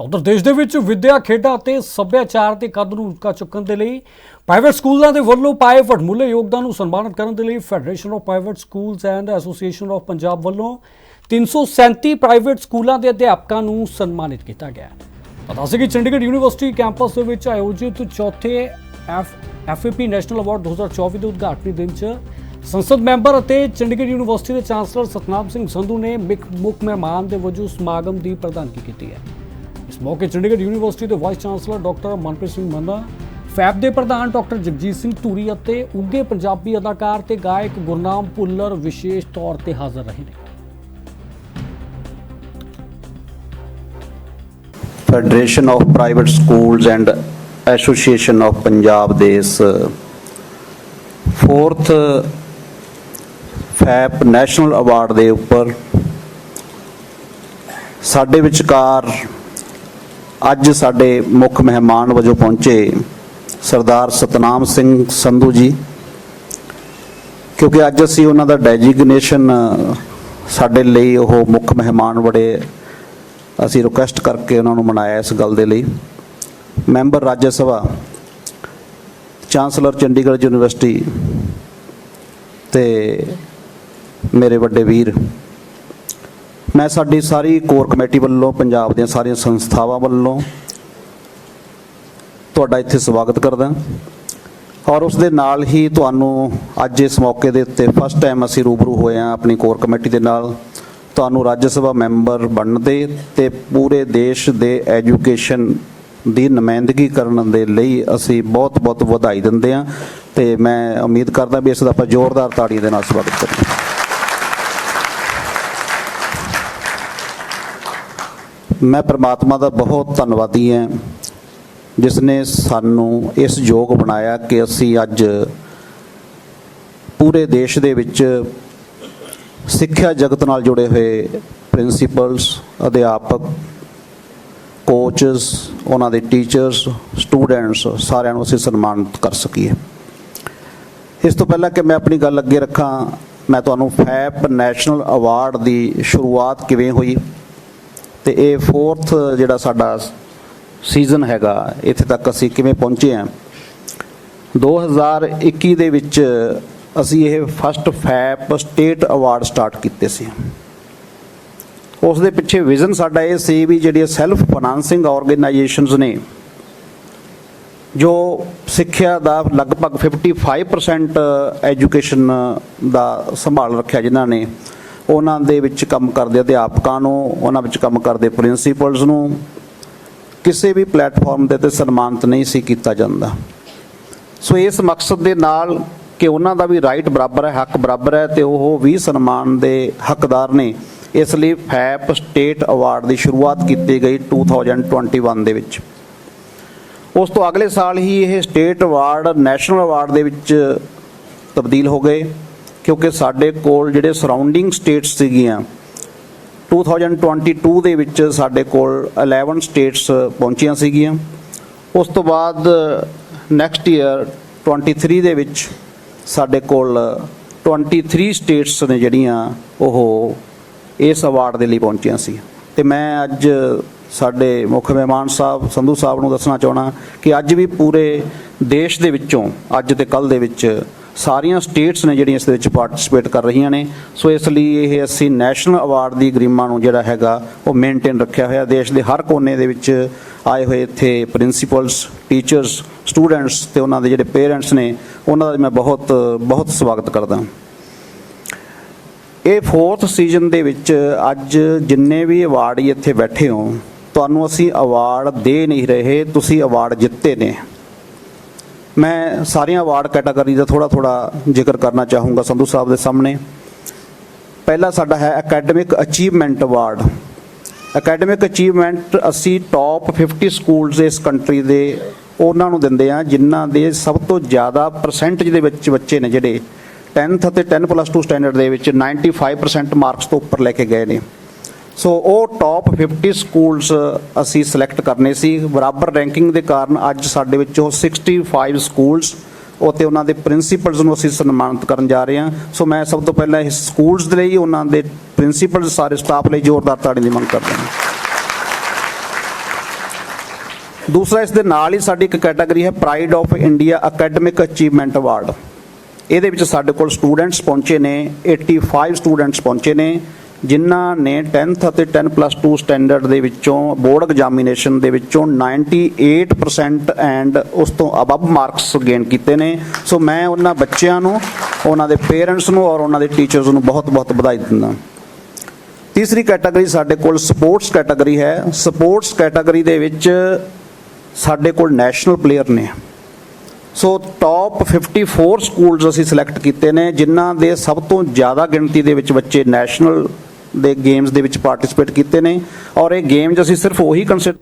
ਤਾਂ ਉਧਰ ਦੇਸ਼ ਦੇ ਵਿੱਚ ਵਿੱਦਿਆ ਖੇਡਾਂ ਅਤੇ ਸੱਭਿਆਚਾਰ ਦੇ ਕੱਦ ਨੂੰ ਉੱਚਾ ਚੁੱਕਣ ਦੇ ਲਈ ਪ੍ਰਾਈਵੇਟ ਸਕੂਲਾਂ ਦੇ ਵੱਲੋਂ ਪਾਏ ਵਡਮੁੱਲੇ ਯੋਗਦਾਨ ਨੂੰ ਸਨਮਾਨਿਤ ਕਰਨ ਦੇ ਲਈ federation of private schools and association of Punjab ਵੱਲੋਂ 337 ਪ੍ਰਾਈਵੇਟ ਸਕੂਲਾਂ ਦੇ ਅਧਿਆਪਕਾਂ ਨੂੰ ਸਨਮਾਨਿਤ ਕੀਤਾ ਗਿਆ ਪਤਾ ਸੀ ਕਿ ਚੰਡੀਗੜ੍ਹ ਯੂਨੀਵਰਸਿਟੀ ਕੈਂਪਸ ਦੇ ਵਿੱਚ ਆਯੋਜਿਤ ਚੌਥੇ ਐਫ ਐਫਏਪੀ ਨੈਸ਼ਨਲ ਅਵਾਰਡ 2024 ਦੇ ਉਦਘਾਟਨੀ ਦਿਨ 'ਚ ਸੰਸਦ ਮੈਂਬਰ ਅਤੇ ਚੰਡੀਗੜ੍ਹ ਯੂਨੀਵਰਸਿਟੀ ਦੇ ਚਾਂਸਲਰ ਸਤਨਾਮ ਸਿੰਘ ਸੰਧੂ ਨੇ ਮੁੱਖ ਮੁੱਖ ਮਹਿਮਾਨ ਦੇ ਵਜੋਂ ਸਮਾਗਮ ਦੀ ਪ੍ਰਧਾਨਗੀ ਕੀਤੀ ਹੈ। ਇਸ ਮੌਕੇ ਚੰਡੀਗੜ੍ਹ ਯੂਨੀਵਰਸਿਟੀ ਦੇ vice chancellor doctor Manpreet Singh Manda FAP ਦੇ ਪ੍ਰਧਾਨ ਡਾਕਟਰ ਜਗਜੀਤ ਸਿੰਘ ਧੂਰੀ ਅਤੇ ਉੱਗੇ ਪੰਜਾਬੀ ਅਦਾਕਾਰ ਤੇ ਗਾਇਕ ਗੁਰਨਾਮ ਭੁੱਲਰ ਵਿਸ਼ੇਸ਼ ਤੌਰ ਤੇ ਹਾਜ਼ਰ ਰਹੇ ਨੇ। Federation of private schools and association of Punjab ਦੇ ਇਸ 4th ਫੈਪ ਨੈਸ਼ਨਲ ਅਵਾਰਡ ਦੇ ਉੱਪਰ ਸਾਡੇ ਵਿਚਕਾਰ ਅੱਜ ਸਾਡੇ ਮੁੱਖ ਮਹਿਮਾਨ ਵਜੋਂ ਪਹੁੰਚੇ ਸਰਦਾਰ ਸਤਨਾਮ ਸਿੰਘ ਸੰਧੂ ਜੀ, ਕਿਉਂਕਿ ਅੱਜ ਅਸੀਂ ਉਹਨਾਂ ਦਾ ਡੈਜਿਗਨੇਸ਼ਨ ਸਾਡੇ ਲਈ ਉਹ ਮੁੱਖ ਮਹਿਮਾਨ ਬੜੇ ਅਸੀਂ ਰਿਕੁਐਸਟ ਕਰਕੇ ਉਹਨਾਂ ਨੂੰ ਮਨਾਇਆ ਇਸ ਗੱਲ ਦੇ ਲਈ। Member Rajya Sabha chancellor Chandigarh university ਤੇ ਮੇਰੇ ਵੱਡੇ ਵੀਰ ਮੈਂ ਸਾਡੀ ਸਾਰੀ ਕੋਰ ਕਮੇਟੀ ਵੱਲੋਂ, ਪੰਜਾਬ ਦੀਆਂ ਸਾਰੀਆਂ ਸੰਸਥਾਵਾਂ ਵੱਲੋਂ ਤੁਹਾਡਾ ਇੱਥੇ ਸਵਾਗਤ ਕਰਦਾ। ਔਰ ਉਸ ਦੇ ਨਾਲ ਹੀ ਤੁਹਾਨੂੰ ਅੱਜ ਇਸ ਮੌਕੇ ਦੇ ਉੱਤੇ ਫਸਟ ਟਾਈਮ ਅਸੀਂ ਰੂਬਰੂ ਹੋਏ ਹਾਂ ਆਪਣੀ ਕੋਰ ਕਮੇਟੀ ਦੇ ਨਾਲ। ਤੁਹਾਨੂੰ ਰਾਜ ਸਭਾ ਮੈਂਬਰ ਬਣਨ ਦੇ ਤੇ ਪੂਰੇ ਦੇਸ਼ ਦੇ ਐਜੂਕੇਸ਼ਨ ਦੀ ਨੁਮਾਇੰਦਗੀ ਕਰਨ ਦੇ ਲਈ ਅਸੀਂ ਬਹੁਤ ਬਹੁਤ ਵਧਾਈ ਦਿੰਦੇ ਹਾਂ। ਤੇ ਮੈਂ ਉਮੀਦ ਕਰਦਾ ਵੀ ਇਸ ਦਾ ਆਪਾਂ ਜ਼ੋਰਦਾਰ ਤਾੜੀ ਦੇ ਨਾਲ ਸਵਾਗਤ ਕਰੀਏ ਮੈਂ ਪ੍ਰਮਾਤਮਾ ਦਾ ਬਹੁਤ ਧੰਨਵਾਦੀ ਹਾਂ ਜਿਸ ਨੇ ਸਾਨੂੰ ਇਸ ਯੋਗ ਬਣਾਇਆ ਕਿ ਅਸੀਂ ਅੱਜ ਪੂਰੇ ਦੇਸ਼ ਦੇ ਵਿੱਚ ਸਿੱਖਿਆ ਜਗਤ ਨਾਲ ਜੁੜੇ ਹੋਏ ਪ੍ਰਿੰਸੀਪਲਸ, ਅਧਿਆਪਕ ਕੋਚਸ ਉਹਨਾਂ ਦੇ ਟੀਚਰਸ ਸਟੂਡੈਂਟਸ ਸਾਰਿਆਂ ਨੂੰ ਅਸੀਂ ਸਨਮਾਨਿਤ ਕਰ ਸਕੀਏ। ਇਸ ਤੋਂ ਪਹਿਲਾਂ ਕਿ ਮੈਂ ਆਪਣੀ ਗੱਲ ਅੱਗੇ ਰੱਖਾਂ, ਮੈਂ ਤੁਹਾਨੂੰ ਫੈਪ ਨੈਸ਼ਨਲ ਅਵਾਰਡ ਦੀ ਸ਼ੁਰੂਆਤ ਕਿਵੇਂ ਹੋਈ? ਤੇ ਇਹ ਫੋਰਥ ਜਿਹੜਾ ਸਾਡਾ ਸੀਜ਼ਨ ਹੈਗਾ, ਇੱਥੇ ਤੱਕ ਅਸੀਂ ਕਿਵੇਂ ਪਹੁੰਚੇ ਹਾਂ? 2021 ਦੇ ਵਿੱਚ ਅਸੀਂ ਇਹ first FAP state award start ਕੀਤੇ ਸੀ। ਉਸ ਦੇ ਪਿੱਛੇ ਵਿਜ਼ਨ ਸਾਡਾ ਇਹ ਸੀ ਵੀ ਜਿਹੜੀਆਂ ਸੈਲਫ ਫਾਈਨਾਂਸਿੰਗ ਆਰਗੇਨਾਈਜੇਸ਼ਨਸ ਨੇ, ਜੋ ਸਿੱਖਿਆ ਦਾ ਲਗਭਗ 55% ਐਜੂਕੇਸ਼ਨ ਦਾ ਸੰਭਾਲ ਰੱਖਿਆ ਜਿਨ੍ਹਾਂ ਨੇ ਉਹਨਾਂ ਦੇ ਵਿੱਚ ਕੰਮ ਕਰਦੇ ਅਧਿਆਪਕਾਂ ਨੂੰ, ਉਹਨਾਂ ਵਿੱਚ ਕੰਮ ਕਰਦੇ ਪ੍ਰਿੰਸੀਪਲਸ ਨੂੰ, ਕਿਸੇ ਵੀ ਪਲੇਟਫਾਰਮ ਦੇ ਤੇ ਸਨਮਾਨਿਤ ਨਹੀਂ ਸੀ ਕੀਤਾ ਜਾਂਦਾ। ਸੋ ਇਸ ਮਕਸਦ ਦੇ ਨਾਲ ਕਿ ਉਹਨਾਂ ਦਾ ਵੀ ਰਾਈਟ ਬਰਾਬਰ ਹੈ, ਹੱਕ ਬਰਾਬਰ ਹੈ ਤੇ ਉਹ ਵੀ ਸਨਮਾਨ ਦੇ ਹੱਕਦਾਰ ਨੇ। ਇਸ ਲਈ ਫੈਪ ਸਟੇਟ ਅਵਾਰਡ ਦੀ ਸ਼ੁਰੂਆਤ ਕੀਤੀ ਗਈ 2021 ਦੇ ਵਿੱਚ। ਉਸ ਤੋਂ ਅਗਲੇ ਸਾਲ ਹੀ ਇਹ ਸਟੇਟ ਅਵਾਰਡ, ਨੈਸ਼ਨਲ ਅਵਾਰਡ ਦੇ ਵਿੱਚ ਤਬਦੀਲ ਹੋ ਗਏ। ਕਿਉਂਕਿ ਸਾਡੇ ਕੋਲ ਜਿਹੜੇ ਸਰਾਊਂਡਿੰਗ ਸਟੇਟਸ ਸੀਗੀਆਂ 2022 ਦੇ ਵਿੱਚ ਸਾਡੇ ਕੋਲ 11 ਸਟੇਟਸ ਪਹੁੰਚੀਆਂ ਸੀਗੀਆਂ। ਉਸ ਤੋਂ ਬਾਅਦ ਨੈਕਸਟ ਈਅਰ 23 ਦੇ ਵਿੱਚ ਸਾਡੇ ਕੋਲ 23 ਸਟੇਟਸ ਨੇ ਜਿਹੜੀਆਂ ਉਹ ਇਸ ਅਵਾਰਡ ਦੇ ਲਈ ਪਹੁੰਚੀਆਂ ਸੀ। ਤੇ ਮੈਂ ਅੱਜ ਸਾਡੇ ਮੁੱਖ ਮਹਿਮਾਨ ਸਾਹਿਬ, ਸੰਧੂ ਸਾਹਿਬ ਨੂੰ ਦੱਸਣਾ ਚਾਹਣਾ ਕਿ ਅੱਜ ਵੀ ਪੂਰੇ ਦੇਸ਼ ਦੇ ਵਿੱਚੋਂ, ਅੱਜ ਤੇ ਕੱਲ ਦੇ ਵਿੱਚ ਸਾਰੀਆਂ ਸਟੇਟਸ ਨੇ ਜਿਹੜੀਆਂ ਇਸ ਦੇ ਵਿੱਚ ਪਾਰਟਿਸਿਪੇਟ ਕਰ ਰਹੀਆਂ ਨੇ। ਸੋ ਇਸ ਲਈ ਇਹ ਅਸੀਂ ਨੈਸ਼ਨਲ ਅਵਾਰਡ ਦੀ ਗਰਿਮਾ ਨੂੰ ਜਿਹੜਾ ਹੈਗਾ, ਉਹ ਮੇਨਟੇਨ ਰੱਖਿਆ ਹੋਇਆ। ਦੇਸ਼ ਦੇ ਹਰ ਕੋਨੇ ਦੇ ਵਿੱਚ ਆਏ ਹੋਏ ਇੱਥੇ ਪ੍ਰਿੰਸੀਪਲਸ ਟੀਚਰਸ ਸਟੂਡੈਂਟਸ ਤੇ ਉਹਨਾਂ ਦੇ ਜਿਹੜੇ ਪੇਰੈਂਟਸ ਨੇ, ਉਹਨਾਂ ਦਾ ਮੈਂ ਬਹੁਤ ਬਹੁਤ ਸਵਾਗਤ ਕਰਦਾ ਇਹ 4th ਸੀਜ਼ਨ ਦੇ ਵਿੱਚ ਅੱਜ ਜਿੰਨੇ ਵੀ ਅਵਾਰਡੀ ਇੱਥੇ ਬੈਠੇ ਹੋ, ਤੁਹਾਨੂੰ ਅਸੀਂ ਅਵਾਰਡ ਦੇ ਨਹੀਂ ਰਹੇ, ਤੁਸੀਂ ਅਵਾਰਡ ਜਿੱਤੇ ਨੇ। ਮੈਂ ਸਾਰੀਆਂ ਅਵਾਰਡ ਕੈਟਾਗਰੀ ਦਾ ਥੋੜਾ ਥੋੜਾ ਜ਼ਿਕਰ ਕਰਨਾ ਚਾਹੂੰਗਾ ਸੰਧੂ ਸਾਹਿਬ ਦੇ ਸਾਹਮਣੇ। ਪਹਿਲਾ ਸਾਡਾ ਹੈ academic achievement award academic achievement ਅਸੀਂ ਟੌਪ 50 ਸਕੂਲਸ ਇਸ ਕੰਟਰੀ ਦੇ ਉਹਨਾਂ ਨੂੰ ਦਿੰਦੇ ਆ ਜਿਨ੍ਹਾਂ ਦੇ ਸਭ ਤੋਂ ਜ਼ਿਆਦਾ ਪਰਸੈਂਟੇਜ ਦੇ ਵਿੱਚ ਬੱਚੇ ਨੇ ਜਿਹੜੇ 10th ਅਤੇ 10 ਪਲੱਸ 2 ਸਟੈਂਡਰਡ ਦੇ ਵਿੱਚ 95% ਮਾਰਕਸ ਤੋਂ ਉੱਪਰ ਲੈ ਕੇ ਗਏ ਨੇ। ਸੋ ਉਹ ਟੌਪ 50 ਸਕੂਲਸ ਅਸੀਂ ਸਿਲੈਕਟ ਕਰਨੇ ਸੀ। ਬਰਾਬਰ ਰੈਂਕਿੰਗ ਦੇ ਕਾਰਨ ਅੱਜ ਸਾਡੇ ਵਿੱਚੋਂ 65 ਸਕੂਲਸ ਅਤੇ ਉਹਨਾਂ ਦੇ ਪ੍ਰਿੰਸੀਪਲਸ ਨੂੰ ਅਸੀਂ ਸਨਮਾਨਿਤ ਕਰਨ ਜਾ ਰਹੇ ਹਾਂ। ਸੋ ਮੈਂ ਸਭ ਤੋਂ ਪਹਿਲਾਂ ਇਸ ਸਕੂਲਸ ਦੇ ਲਈ, ਉਹਨਾਂ ਦੇ ਪ੍ਰਿੰਸੀਪਲ ਸਾਰੇ ਸਟਾਫ ਲਈ ਜ਼ੋਰਦਾਰ ਤਾੜੀ ਦੀ ਮੰਗ ਕਰਦਾ ਹਾਂ। ਦੂਸਰਾ, ਇਸ ਦੇ ਨਾਲ ਹੀ ਸਾਡੀ ਇੱਕ ਕੈਟਾਗਰੀ ਹੈ pride of India academic achievement award ਇਹਦੇ ਵਿੱਚ ਸਾਡੇ ਕੋਲ ਸਟੂਡੈਂਟਸ ਪਹੁੰਚੇ ਨੇ 85 ਸਟੂਡੈਂਟਸ ਪਹੁੰਚੇ ਨੇ। ਜਿਨ੍ਹਾਂ ਨੇ 10th ਅਤੇ 10 ਪਲੱਸ 2 ਸਟੈਂਡਰਡ ਦੇ ਵਿੱਚੋਂ ਬੋਰਡ ਐਗਜ਼ਾਮੀਨੇਸ਼ਨ ਦੇ ਵਿੱਚੋਂ 98% ਐਂਡ ਉਸ ਤੋਂ ਅਬਵ ਮਾਰਕਸ ਗੇਨ ਕੀਤੇ ਨੇ। ਸੋ ਮੈਂ ਉਹਨਾਂ ਬੱਚਿਆਂ ਨੂੰ, ਉਹਨਾਂ ਦੇ ਪੇਰੈਂਟਸ ਨੂੰ ਔਰ ਉਹਨਾਂ ਦੇ ਟੀਚਰਸ ਨੂੰ ਬਹੁਤ-ਬਹੁਤ ਵਧਾਈ ਦਿੰਦਾ। ਤੀਸਰੀ ਕੈਟਾਗਰੀ ਸਾਡੇ ਕੋਲ ਸਪੋਰਟਸ ਕੈਟਾਗਰੀ ਹੈ। ਸਪੋਰਟਸ ਕੈਟਾਗਰੀ ਦੇ ਵਿੱਚ ਸਾਡੇ ਕੋਲ ਨੈਸ਼ਨਲ ਪਲੇਅਰ ਨੇ। ਸੋ ਟੌਪ 54 ਸਕੂਲਸ ਅਸੀਂ ਸਿਲੈਕਟ ਕੀਤੇ ਨੇ, ਜਿਨ੍ਹਾਂ ਦੇ ਸਭ ਤੋਂ ਜ਼ਿਆਦਾ ਗਿਣਤੀ ਦੇ ਵਿੱਚ ਬੱਚੇ ਨੈਸ਼ਨਲ ਦੇ ਗੇਮਸ ਦੇ ਵਿੱਚ ਪਾਰਟਿਸਿਪੇਟ ਕੀਤੇ ਨੇ ਔਰ ਇਹ ਗੇਮਸ ਅਸੀਂ ਸਿਰਫ ਉਹੀ ਕੰਸੀਡਰ